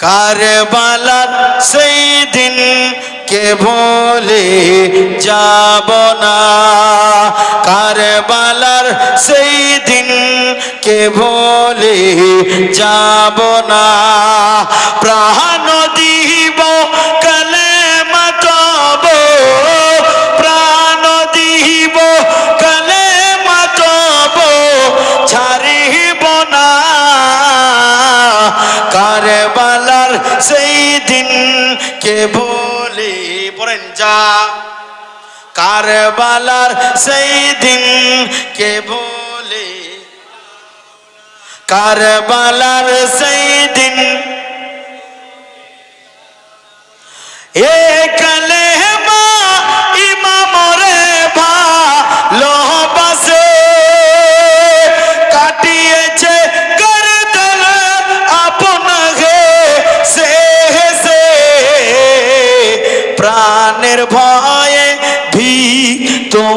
কারবালার সেই দিন কে বলে যাব না? কারবালার সেই দিন কে বলে যাব না? প্রাণ কারবালার সেই দিন কে বলে পড়েন যা কারবালার সেই দিন কে বলে কারবালার সেই দিন এ প্রাণের ভয়ে ভি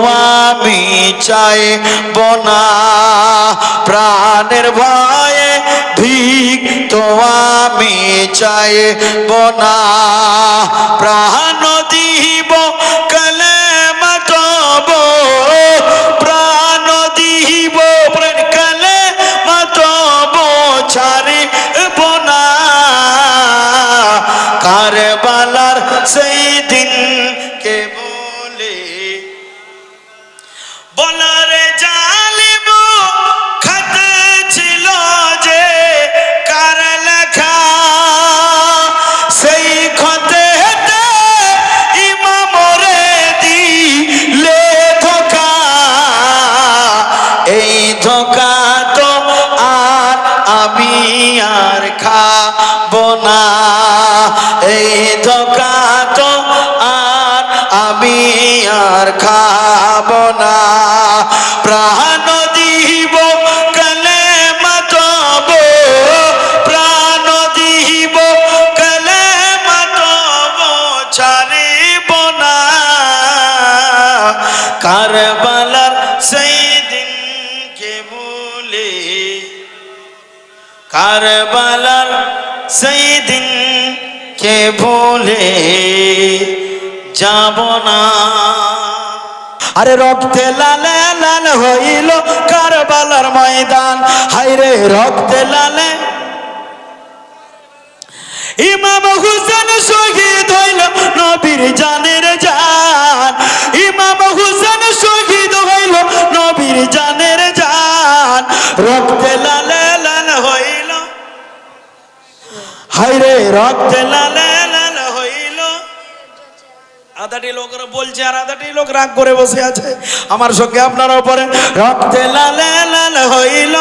আমি চাই বনা। প্রাণের ভয়ে ভিক তো আমি চাই বনা। প্রাণ দিব এই ধোকা তো আর আমি আর খাব না। যাব না। আরে রক্তে লালে লাল হইল কারবালার ময়দান। হাইরে রক্তে লালে। ইমাম হুসেন শহীদ হইল নবীর জানের জান। ইমাম হুসেন শহীদ হইল নবীর জানের জান। রক্তে লালে লাল হইল। হাইরে রক্তে লালে। আধাটি লোকরা বলছে, আর আধাটি লোক রাগ করে বসে আছে। আমার সঙ্গে আপনারা পরে রক্তে লালে লাল হইল।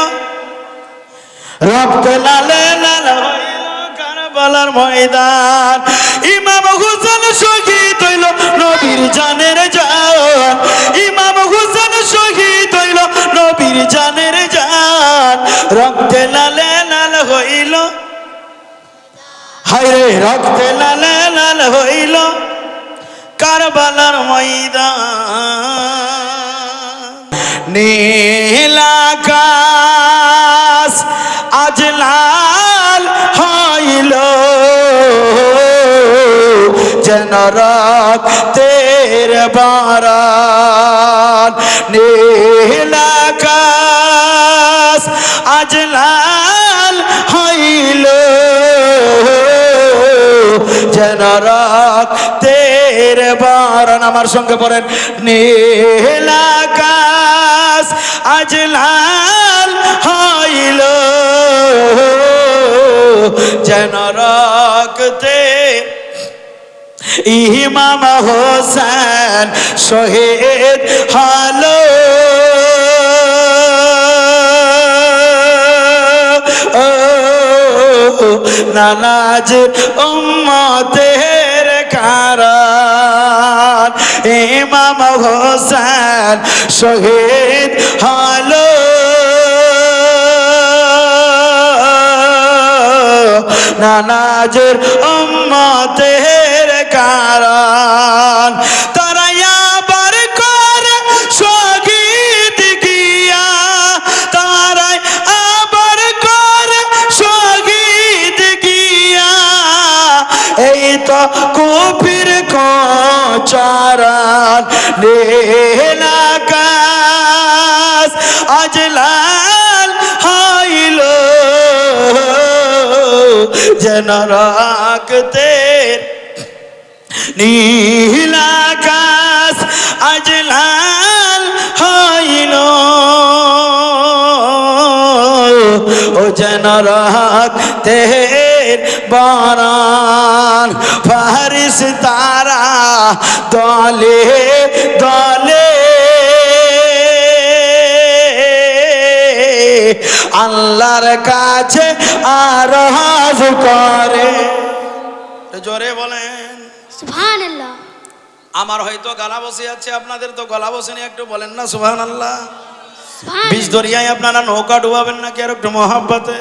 রক্তে লালে লাল হইল কারবালার ময়দান। ইমাম হুসেন শহীদ হইল নবীর জানের জান। ইমাম হুসেন শহীদ হইল নবীর জানের জান। রক্তে লালে লাল হইল। হায়রে, রক্তে লালে লাল হইল। কারবালার ময়দান। নীলাকাশ আজ লাল হইল। যেন রক্তের বারান। নীলাকাশ আজ লাল হইল। যেন রক্তের বারণ আমার সঙ্গে পড়েন। নীলাকাশ আজ লাল হইল, যেন রক্তে ইমাম হোসেন শহীদ হলো। নানাজ উম্মতের ইমাম হোসেন শহীদ হলো। নানাজের উম্মতের কারণ যেন রাখতে। নীলাকাশ আজ লাল হইল। ও যেন রাখতে বারান। ফারিস তারা দলে দলে আল্লাহর কাছে আরহাজ করে। জোরে বলেন। আমার হয়তো গলা বসে আছে আপনাদের তো গলা বসেনি একটু বলেন না সুবহান আল্লাহ সুবহান বীজ দরিয়ায় আপনারা নৌকা ডুবাবেন না কি আর একটু মহাব্বতে?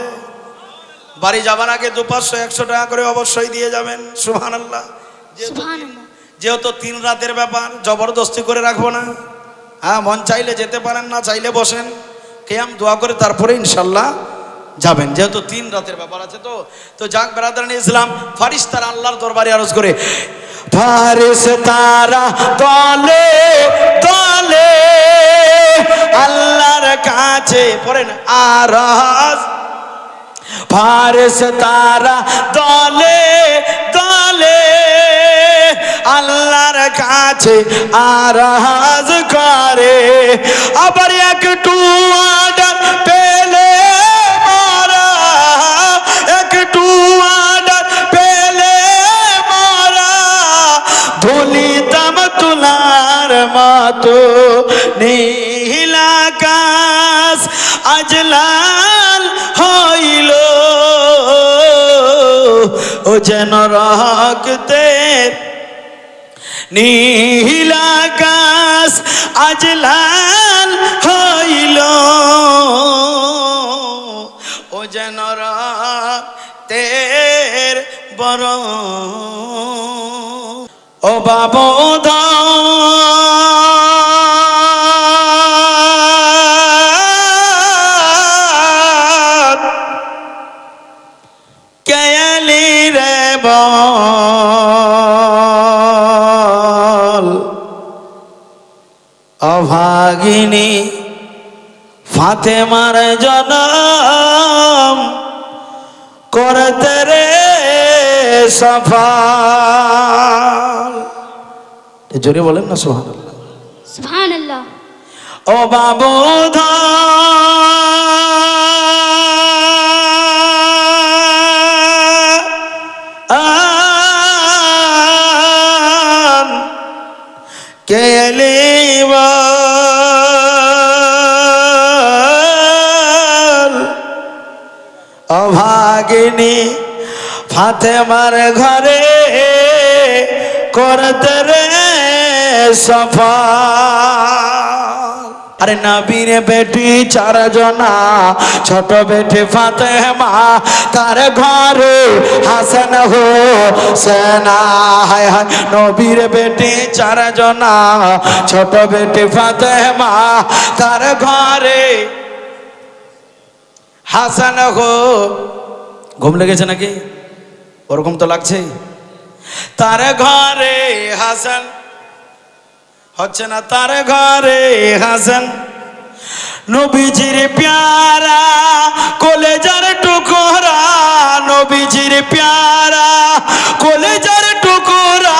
বাড়ি যাবার আগে দু পাঁচশো একশো টাকা করে অবশ্যই দিয়ে যাবেন সুবহান আল্লাহ যেহেতু সুবহান আল্লাহ যেহেতু তিন রাতের ব্যাপার জবরদস্তি করে রাখব না। হ্যাঁ মন চাইলে যেতে পারেন না চাইলে বসেন। কেয়াম দোয়া করে তারপরে ইনশাল্লাহ যাবেন। যেহেতু তিন রাতের ব্যাপার আছে তো। তো যাক বেড়াদারানি ইসলাম ফারিস তারা আল্লাহর দরবারে আরজ করে ফারিস তারা দলে দলে, আল্লাহর কাছে পড়েন আরাজ। ফারেস তারা দলে কাছে আরাজ করে। আবার একটু আডার পেলে মারা। একটু আডার পেলে মারা। ধুলিতাম তুলার মাতো নীলাকাশ আজ লাল হইল। ও যেন রাখতে নীলাকাশ আজ লাল হইল। ও যেন তের বড় ও বাবোধা অভাগিনী ফাতেমার জনম করতে রে সফা জোরে বলেন না সোহান ও বাবু কেলিব অভাগিনী ফাতেমার ঘরে করতে রে সফল। আরে নবীর বেটি চার জনা ছোট বেটি ফাতেমা, তার ঘরে হাসন হো সেনা। হায় হায়, নবীর বেটি চার জনা ছোট বেটি ফাতেমা, তার ঘরে হাসান হো ঘুম লেগেছে নাকি? ওরকম তো লাগছে। তার ঘরে হাসান, হচ্ছে না তার ঘরে হাসান। নবীজির প্যারা, কলেজার টুকরা, নবীজির প্যারা, কলেজার টুকরা।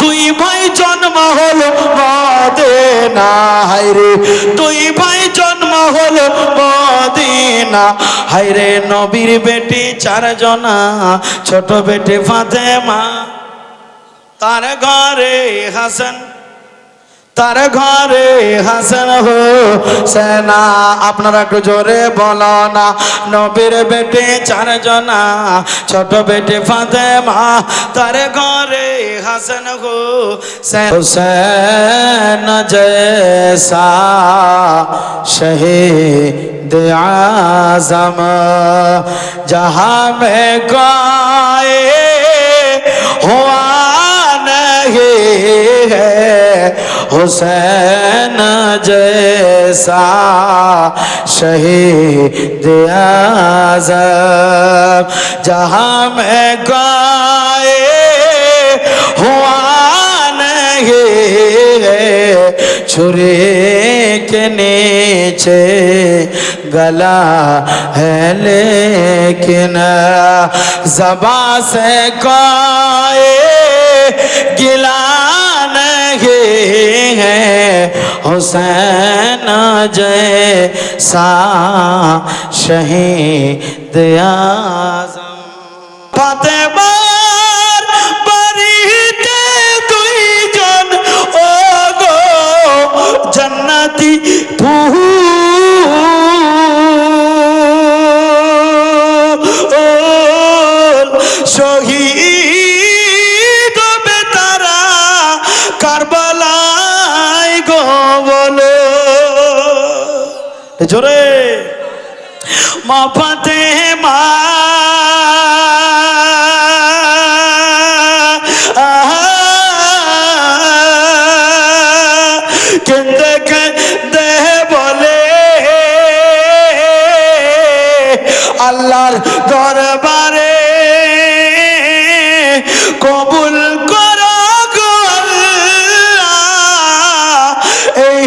দুই ভাই জন্ম হলো মদিনা হায়রে দুই ভাই জন্ম হলো মদিনা হায়রে নবীর বেটি চারজনা, ছোট বেটি ফাতেমা। তার ঘরে হাসান, তার ঘরে হাসান হো সেনা। আপনারা একটু জোরে বলো না, নবীর বেটে চারজনা, ছোট বেটে ফাতেমা। তার ঘরে হাসান হো হুসেন জैसा शहीद आज़म जहाँ में गाए हुआ नहीं है, हुसैन जैसा शहीद आज़म जहाँ में गाय हुआ नहीं है, छुरी के नीचे गला है, लेकिन जबा से कोई गिला नहीं है। हुसैन जय सा शहीद आज़म। फतेह মা। মা কেন্দে কেন্দে বলে। আল্লাহর দরবারে কবুল করো এই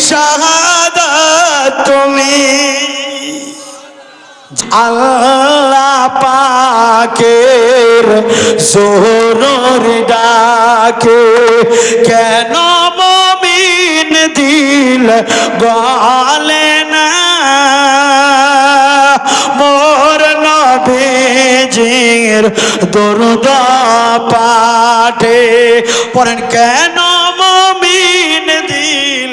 শাহাদাত আল্লাহ পাকের সোহর ডাকে, কেন মমিন দিল গলে না? মোর নবীজির দরুদ পাঠে পড়েন, কেন মমিন দিল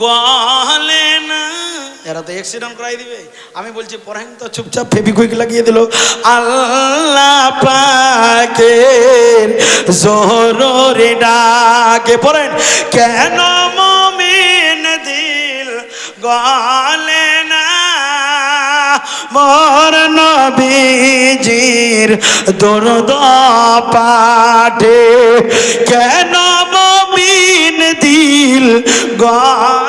না এরা তো অ্যাক্সিডেন্ট করাই দিবে। আমি বলছি পড়েন তো চুপচাপ ফেবিকুইক লাগিয়ে দিল। আল্লাহ পাকের জোহরে ডাকে পড়েন কেন মমিন দিল গলে না? মোর নবীজির দরদ পাঠে কেন মমিন দিল গলে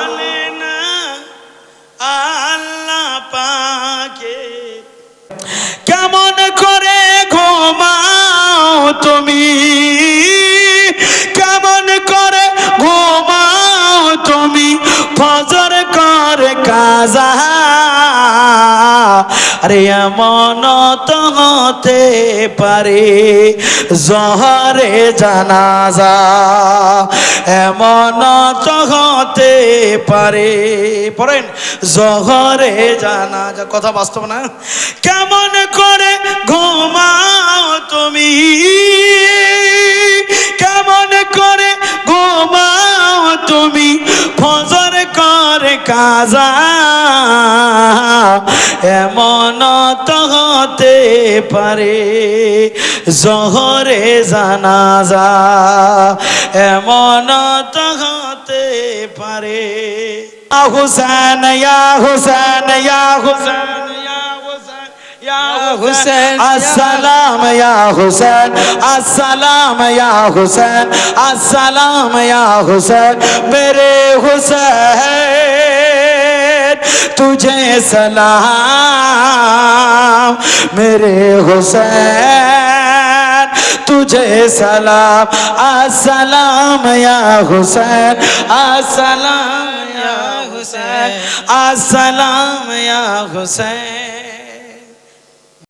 আরে এমন তো হতে পারে, জহরে জানাজা। এমন তো হতে পারে, পড়েন, জহরে জানাজা। কথা বাস্তব না? কেমন করে ঘুমাও তুমি? কেমন করে ঘুমাও তুমি? করে কাজা। এমন তো হতে পারে, জহরে জানাজা। এমন তো হতে পারে। হুসেন, ইয়া হুসেন ইয়া হুসেন হুসেন, আসসালাম, ইয়া হুসেন, আসসালাম, ইয়া হুসেন, আসসালাম, ইয়া হুসেন, মেরে হুসেন। तुझे सलाम मेरे हुसैन तुझे सलाम अस्सलाम या हुसैन अस्सलाम या हुसैन अस्सलाम या हुसैन